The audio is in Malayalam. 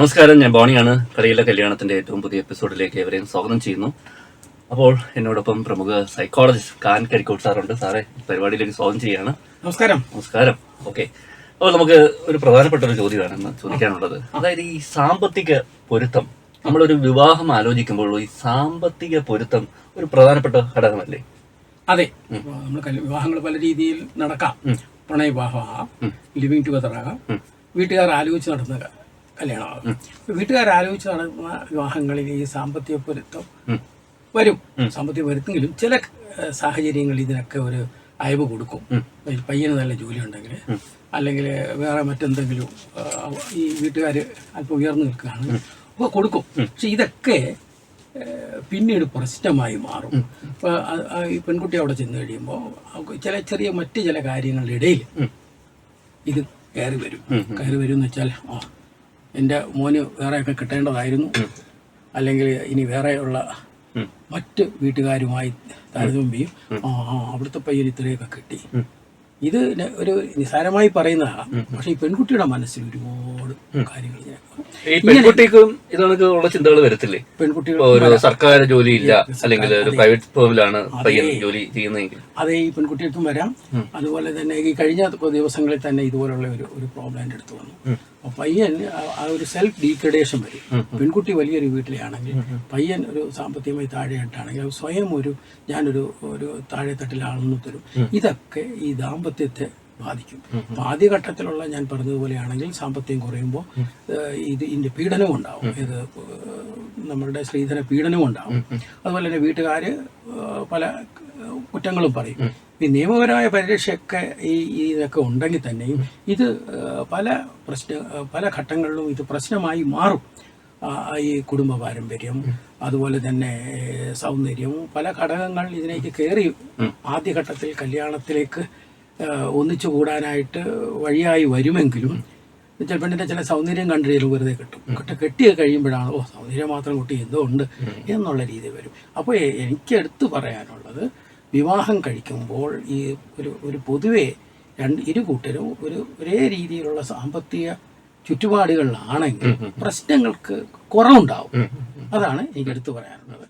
നമസ്കാരം ഞാൻ ബോണിയാണ്. കളിയിലെ കല്യാണത്തിന്റെ ഏറ്റവും പുതിയ എപ്പിസോഡിലേക്ക് എവരെയും സ്വാഗതം ചെയ്യുന്നു. അപ്പോൾ എന്നോടൊപ്പം പ്രമുഖ സൈക്കോളജിസ്റ്റ് കാൻ കരിക്കോട്ട് സാറുണ്ട്. സാറേ പരിപാടിയിലേക്ക് സ്വാഗതം ചെയ്യാണ് നമസ്കാരം. നമസ്കാരം. ഓക്കെ. അപ്പോൾ നമുക്ക് ഒരു പ്രധാനപ്പെട്ട ഒരു ചോദ്യമാണ് ഇന്ന് ചോദിക്കാനുള്ളത് അതായത് ഈ സാമ്പത്തിക പൊരുത്തം. നമ്മളൊരു വിവാഹം ആലോചിക്കുമ്പോൾ ഈ സാമ്പത്തിക പൊരുത്തം ഒരു പ്രധാനപ്പെട്ട ഘടകമല്ലേ? അതെ. നമ്മൾ വിവാഹങ്ങൾ പല രീതിയിൽ നടക്കാം. പ്രണയ വിവാഹമാകാം ലിവിങ് ടുഗദർ ആകാം വീട്ടുകാർ ആലോചിച്ച് നടന്ന ക- കല്യാണമാകാം വീട്ടുകാർ ആലോചിച്ച് നടക്കുന്ന വിവാഹങ്ങളിൽ ഈ സാമ്പത്തിക പൊരുത്തം വരും. സാമ്പത്തിക പൊരുത്തെങ്കിലും ചില സാഹചര്യങ്ങളിൽ ഇതിനൊക്കെ ഒരു അയവ് കൊടുക്കും. പയ്യന് നല്ല ജോലി ഉണ്ടെങ്കിൽ അല്ലെങ്കിൽ വേറെ മറ്റെന്തെങ്കിലും ഈ വീട്ടുകാർ അല്പം ഉയർന്നു നിൽക്കുകയാണ്. അപ്പോൾ കൊടുക്കും. പക്ഷെ ഇതൊക്കെ പിന്നീട് പ്രശ്നമായി മാറും. ഈ പെൺകുട്ടി അവിടെ ചെന്ന് കഴിയുമ്പോൾ ചില ചെറിയ മറ്റ് ചില കാര്യങ്ങളുടെ ഇടയിൽ ഇത് കയറി വരും. കയറി വരും എന്ന് വെച്ചാൽ ആ എന്റെ മോന് വേറെയൊക്കെ കിട്ടേണ്ടതായിരുന്നു. അല്ലെങ്കിൽ ഇനി വേറെയുള്ള മറ്റ് വീട്ടുകാരുമായി താരതമ്യം ചെയ്യും. ആ ആ അവിടുത്തെ പയ്യൻ ഇത്രയൊക്കെ കിട്ടി. ഇത് ഒരു നിസാരമായി പറയുന്നതാണ് പക്ഷെ ഈ പെൺകുട്ടിയുടെ മനസ്സിൽ ഒരുപാട് കാര്യങ്ങൾ ഈ പെൺകുട്ടിക്കും ഇതൊക്കെ ചിന്തകൾ വരത്തില്ലേ? പെൺകുട്ടികൾ ഒരു സർക്കാർ ജോലിയില്ല അല്ലെങ്കിൽ ഒരു പ്രൈവറ്റ് ഫേമിലാണ് പയ്യൻ ജോലി ചെയ്യുന്നതെങ്കിൽ. അതേ ഈ പെൺകുട്ടികൾക്കും വരാം. അതുപോലെ തന്നെ ഈ കഴിഞ്ഞ ദിവസങ്ങളിൽ തന്നെ ഇതുപോലുള്ള ഒരു ഒരു പ്രോബ്ലം അടുത്ത് വന്നു. പയ്യൻ ആ- ഒരു സെൽഫ് ഡീഗ്രഡേഷൻ വരും. പെൺകുട്ടി വലിയൊരു വീട്ടിലാണെങ്കിൽ പയ്യൻ ഒരു സാമ്പത്തികമായി താഴെയായിട്ടാണെങ്കിൽ സ്വയം ഒരു ഞാനൊരു ഒരു താഴെത്തട്ടിലാണെന്ന് തരും. ഇതൊക്കെ ഈ ദാമ്പത്യത്തെ ബാധിക്കും. അപ്പൊ ആദ്യഘട്ടത്തിലുള്ള ഞാൻ പറഞ്ഞതുപോലെയാണെങ്കിൽ സാമ്പത്തികം കുറയുമ്പോൾ ഇത് ഇതിന്റെ പീഡനവും ഉണ്ടാവും. ഇത് നമ്മളുടെ സ്ത്രീധന പീഡനവും ഉണ്ടാവും. അതുപോലെ തന്നെ വീട്ടുകാര് പല കുറ്റങ്ങളും പറയും. ഈ നിയമപരമായ പരിരക്ഷയൊക്കെ ഈ ഇതൊക്കെ ഉണ്ടെങ്കിൽ തന്നെയും ഇത് പല പ്രശ്ന പല ഘട്ടങ്ങളിലും ഇത് പ്രശ്നമായി മാറും. ഈ കുടുംബ പാരമ്പര്യം അതുപോലെ തന്നെ സൗന്ദര്യം പല ഘടകങ്ങൾ ഇതിലേക്ക് കയറി ആദ്യഘട്ടത്തിൽ കല്യാണത്തിലേക്ക് ഒന്നിച്ചു കൂടാനായിട്ട് വഴിയായി വരുമെങ്കിലും ചില പെണ്ണിന്റെ ചില സൗന്ദര്യം കണ്ടു വെറുതെ കിട്ടും. കിട്ട കെട്ടി കഴിയുമ്പോഴാണ് ഓ സൗന്ദര്യം മാത്രം കുട്ടി എന്തോ ഉണ്ട് എന്നുള്ള രീതി വരും. അപ്പോൾ എനിക്ക് എടുത്തു പറയാനുള്ളത് വിവാഹം കഴിക്കുമ്പോൾ ഈ ഒരു ഒരു പൊതുവേ രണ്ട് ഇരു കൂട്ടരും ഒരു ഒരേ രീതിയിലുള്ള സാമ്പത്തിക ചുറ്റുപാടുകളിലാണെങ്കിൽ പ്രശ്നങ്ങൾക്ക് കുറവുണ്ടാവും. അതാണ് എനിക്ക് എടുത്തു പറയാനുള്ളത്.